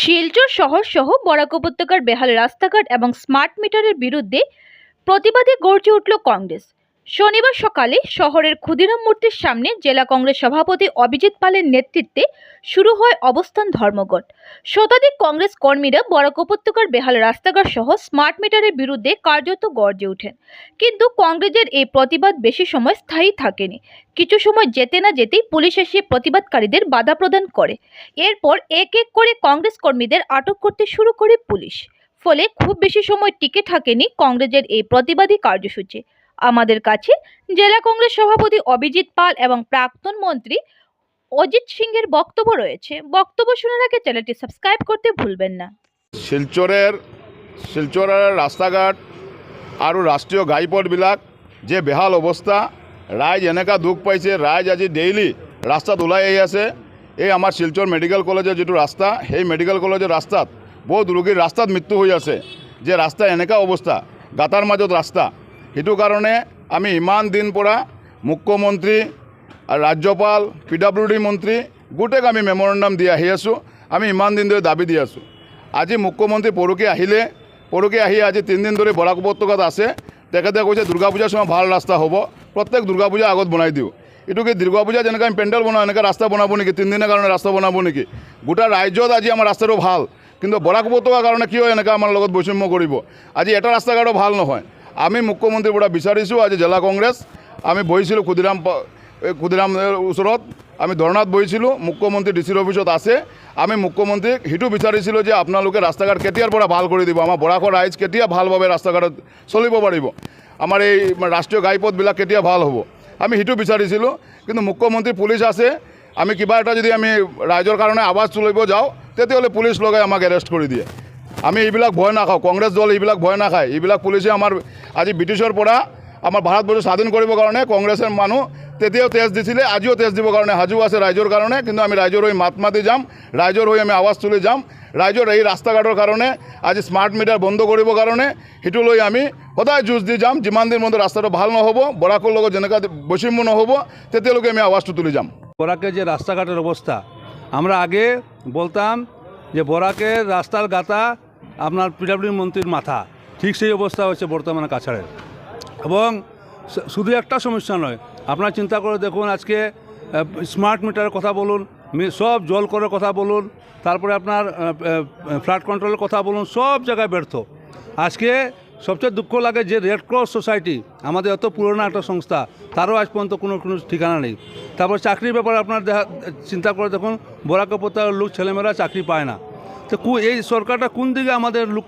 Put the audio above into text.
শিলচর শহর সহ বরাক উপত্যকার বেহাল রাস্তাঘাট এবং স্মার্ট মিটারের বিরুদ্ধে প্রতিবাদে গর্জে উঠল কংগ্রেস। শনিবার সকালে শহরের ক্ষুদিরাম মূর্তির সামনে জেলা কংগ্রেস সভাপতি অভিজিৎ পালের নেতৃত্বে শুরু হয় অবস্থান ধর্মঘট। শতাধিক কংগ্রেস কর্মীরা বরাক উপত্যকার বেহাল রাস্তাঘাট সহ স্মার্ট মিটারের বিরুদ্ধে কার্যত গর্জে ওঠেন। কিন্তু কংগ্রেসের এই প্রতিবাদ বেশি সময় স্থায়ী থাকেনি। কিছু সময় যেতে না যেতেই পুলিশ এসে প্রতিবাদকারীদের বাধা প্রদান করে। এরপর এক এক করে কংগ্রেস কর্মীদের আটক করতে শুরু করে পুলিশ। ফলে খুব বেশি সময় টিকে থাকেনি কংগ্রেসের এই প্রতিবাদী কার্যসূচি। আমাদের কাছে। জেলা কংগ্রেস সভাপতি অভিজিৎ পাল এবং প্রাক্তন মন্ত্রী অজিত সিংয়ের বক্তব্য রয়েছে। বক্তব্য শোনার আগে চ্যানেলটি সাবস্ক্রাইব করতে ভুলবেন না। শিলচরের শিলচৰৰ ৰাস্তা ঘাট আৰু ৰাষ্ট্ৰীয় ঘাইপথবিলাক যে বেহাল অৱস্থা ৰাইজ এনেকুৱা দুখ পাইছে ৰাইজ আজি ডেইলি ৰাস্তাত ওলাই আহি আছে। এই আমাৰ শিলচৰ মেডিকেল কলেজৰ যিটো ৰাস্তা, সেই মেডিকেল কলেজৰ ৰাস্তাত বহুত ৰোগীৰ ৰাস্তাত মৃত্যু হৈ আছে। যে ৰাস্তা এনেকুৱা অৱস্থা, গাঁতাৰ মাজত ৰাস্তা সেইটো কাৰণে আমি ইমান দিন পৰা মুখ্যমন্ত্ৰী ৰাজ্যপাল, পি ডাব্লিউ ডি মন্ত্ৰী, গোটেইক আমি মেমৰেণ্ডাম দি আহি আছোঁ। আমি ইমান দিন ধৰি দাবি দি আছোঁ। আজি মুখ্যমন্ত্ৰী পৰহি আহিলে, পৰহি আহি আজি তিনিদিন ধৰি বৰাক উপত্যকাত আছে। তেখেতে কৈছে, দুৰ্গা পূজাৰ সময় ভালো ৰাস্তা হ'ব। প্ৰত্যেক দুৰ্গা পূজাৰ আগত বনাই দিওঁ। এইটো কি দুৰ্গা পূজা যেনেকৈ আমি পেণ্ডেল বনাওঁ, এনেকৈ ৰাস্তা বনাব নেকি? তিনিদিনৰ কাৰণে ৰাস্তা বনাব নেকি? গোটেই ৰাজ্যত আজি আমাৰ ৰাস্তাটো ভালো। কিন্তু বৰাক উপত্যকাৰ কাৰণে কিয় এনেকৈ আমাৰ লগত বৈষম্য কৰিব। আজি এটা ৰাস্তা ঘাটো ভালো নহয়। আমি মুখ্যমন্ত্ৰীৰ পৰা বিচাৰিছোঁ আজি জিলা কংগ্ৰেছ আমি বহিছিলোঁ ক্ষুদিৰাম এই ওচৰত আমি ধৰ্ণাত বহিছিলোঁ মুখ্যমন্ত্ৰী ডি চিৰ অফিচত আছে আমি মুখ্যমন্ত্ৰীক সেইটো বিচাৰিছিলোঁ যে আপোনালোকে ৰাস্তা ঘাট কেতিয়াৰ পৰা ভালো কৰি দিব, আমাৰ বৰাকৰ ৰাইজ কেতিয়া ভালভাৱে ৰাস্তা ঘাটত চলিব পাৰিব, আমাৰ এই ৰাষ্ট্ৰীয় ঘাইপথবিলাক কেতিয়া ভালো হ'ব। আমি সেইটো বিচাৰিছিলোঁ কিন্তু মুখ্যমন্ত্ৰী পুলিচ আছে। আমি কিবা এটা যদি আমি ৰাইজৰ কাৰণে আৱাজ তুলিব যাওঁ, তেতিয়াহ'লে পুলিচ লগাই আমাক এৰেষ্ট কৰি দিয়ে। আমি এইবিলাক ভয় নাখাওঁ, কংগ্ৰেছ দল এইবিলাক ভয় নাখায়। এইবিলাক পুলিচে আমাৰ, আজি ব্ৰিটিছৰ পৰা আমাৰ ভাৰতবৰ্ষ স্বাধীন কৰিবৰ কাৰণে কংগ্ৰেছৰ মানুহ তেতিয়াও তেজ দিছিলে, আজিও তেজ দিবৰ কাৰণে সাজু আছে ৰাইজৰ কাৰণে, কিন্তু আমি ৰাইজৰ হৈ মাত মাতি যাম, ৰাইজৰ হৈ আমি আৱাজ তুলি যাম। ৰাইজৰ এই ৰাস্তা ঘাটৰ কাৰণে আজি স্মাৰ্ট মিটাৰ বন্ধ কৰিবৰ কাৰণে সেইটো লৈ আমি সদায় যুঁজ দি যাম। যিমান দিন মধ্যে ৰাস্তাটো ভালো নহ'ব, বৰাকৰ লগত যেনেকুৱা বৈষম্য নহ'ব, তেতিয়ালৈকে আমি আৱাজটো তুলি যাম। বরাকের যে রাস্তাঘাটের অবস্থা আমরা আগে বলতাম যে বরাকের রাস্তার গাতা আপনার পিডাব্লিউ মন্ত্রীর মাথা, ঠিক সেই অবস্থা হচ্ছে বর্তমানে কাছাড়ের। এবং শুধু একটা সমস্যা নয়, আপনারা চিন্তা করে দেখুন আজকে স্মার্ট মিটারের কথা বলুন সব জল করার কথা বলুন, তারপরে আপনার ফ্লাড কন্ট্রোলের কথা বলুন, সব জায়গায় ব্যর্থ। আজকে সবচেয়ে দুঃখ লাগে যে রেড ক্রস সোসাইটি আমাদের এত পুরনো একটা সংস্থা, তারও আজ পর্যন্ত কোনো কোনো ঠিকানা নেই। তারপর চাকরির ব্যাপারে আপনার দেখা, চিন্তা করে দেখুন, বরাক উপত্যকার লোক, ছেলেমেয়েরা চাকরি পায় না। তো এই সরকারটা কোন দিকে আমাদের লোক